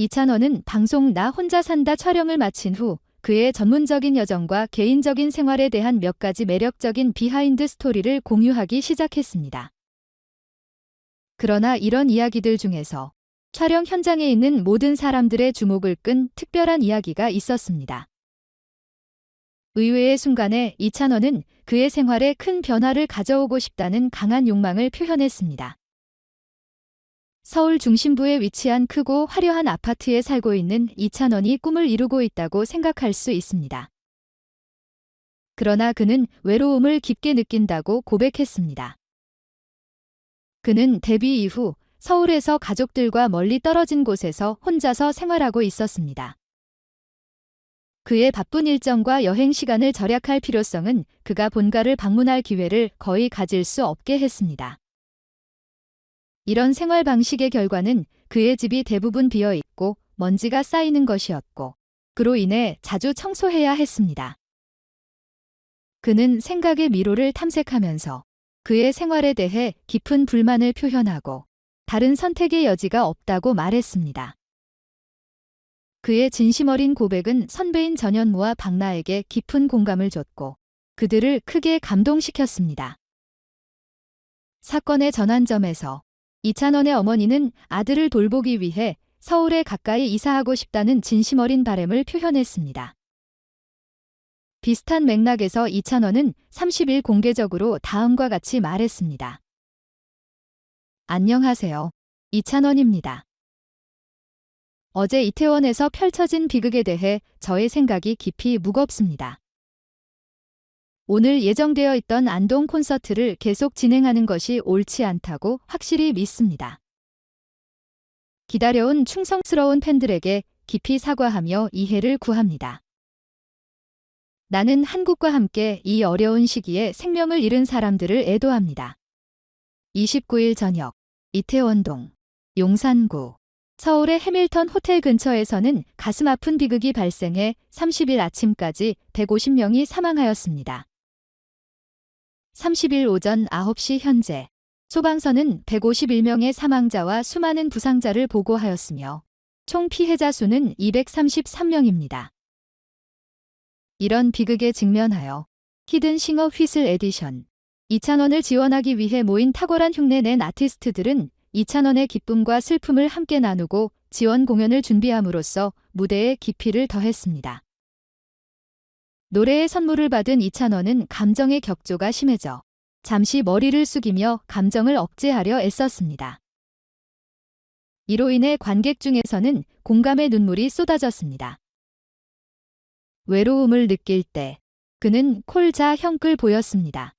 이찬원은 방송 나 혼자 산다 촬영을 마친 후 그의 전문적인 여정과 개인적인 생활에 대한 몇 가지 매력적인 비하인드 스토리를 공유하기 시작했습니다. 그러나 이런 이야기들 중에서 촬영 현장에 있는 모든 사람들의 주목을 끈 특별한 이야기가 있었습니다. 의외의 순간에 이찬원은 그의 생활에 큰 변화를 가져오고 싶다는 강한 욕망을 표현했습니다. 서울 중심부에 위치한 크고 화려한 아파트에 살고 있는 이찬원이 꿈을 이루고 있다고 생각할 수 있습니다. 그러나 그는 외로움을 깊게 느낀다고 고백했습니다. 그는 데뷔 이후 서울에서 가족들과 멀리 떨어진 곳에서 혼자서 생활하고 있었습니다. 그의 바쁜 일정과 여행 시간을 절약할 필요성은 그가 본가를 방문할 기회를 거의 가질 수 없게 했습니다. 이런 생활 방식의 결과는 그의 집이 대부분 비어 있고 먼지가 쌓이는 것이었고, 그로 인해 자주 청소해야 했습니다. 그는 생각의 미로를 탐색하면서 그의 생활에 대해 깊은 불만을 표현하고 다른 선택의 여지가 없다고 말했습니다. 그의 진심 어린 고백은 선배인 전현무와 박나에게 깊은 공감을 줬고 그들을 크게 감동시켰습니다. 사건의 전환점에서 이찬원의 어머니는 아들을 돌보기 위해 서울에 가까이 이사하고 싶다는 진심 어린 바램을 표현했습니다. 비슷한 맥락에서 이찬원은 30일 공개적으로 다음과 같이 말했습니다. 안녕하세요. 이찬원입니다. 어제 이태원에서 펼쳐진 비극에 대해 저의 생각이 깊이 무겁습니다. 오늘 예정되어 있던 안동 콘서트를 계속 진행하는 것이 옳지 않다고 확실히 믿습니다. 기다려온 충성스러운 팬들에게 깊이 사과하며 이해를 구합니다. 나는 한국과 함께 이 어려운 시기에 생명을 잃은 사람들을 애도합니다. 29일 저녁, 이태원동, 용산구, 서울의 해밀턴 호텔 근처에서는 가슴 아픈 비극이 발생해 30일 아침까지 150명이 사망하였습니다. 30일 오전 9시 현재 소방서는 151명의 사망자와 수많은 부상자를 보고하였으며 총 피해자 수는 233명입니다. 이런 비극에 직면하여 히든 싱어 휘슬 에디션 2,000원을 지원하기 위해 모인 탁월한 흉내 낸 아티스트들은 2,000원의 기쁨과 슬픔을 함께 나누고 지원 공연을 준비함으로써 무대에 깊이를 더했습니다. 노래의 선물을 받은 2,000원은 감정의 격조가 심해져 잠시 머리를 숙이며 감정을 억제하려 애썼습니다. 이로 인해 관객 중에서는 공감의 눈물이 쏟아졌습니다. 외로움을 느낄 때 그는 콜자 형끌 보였습니다.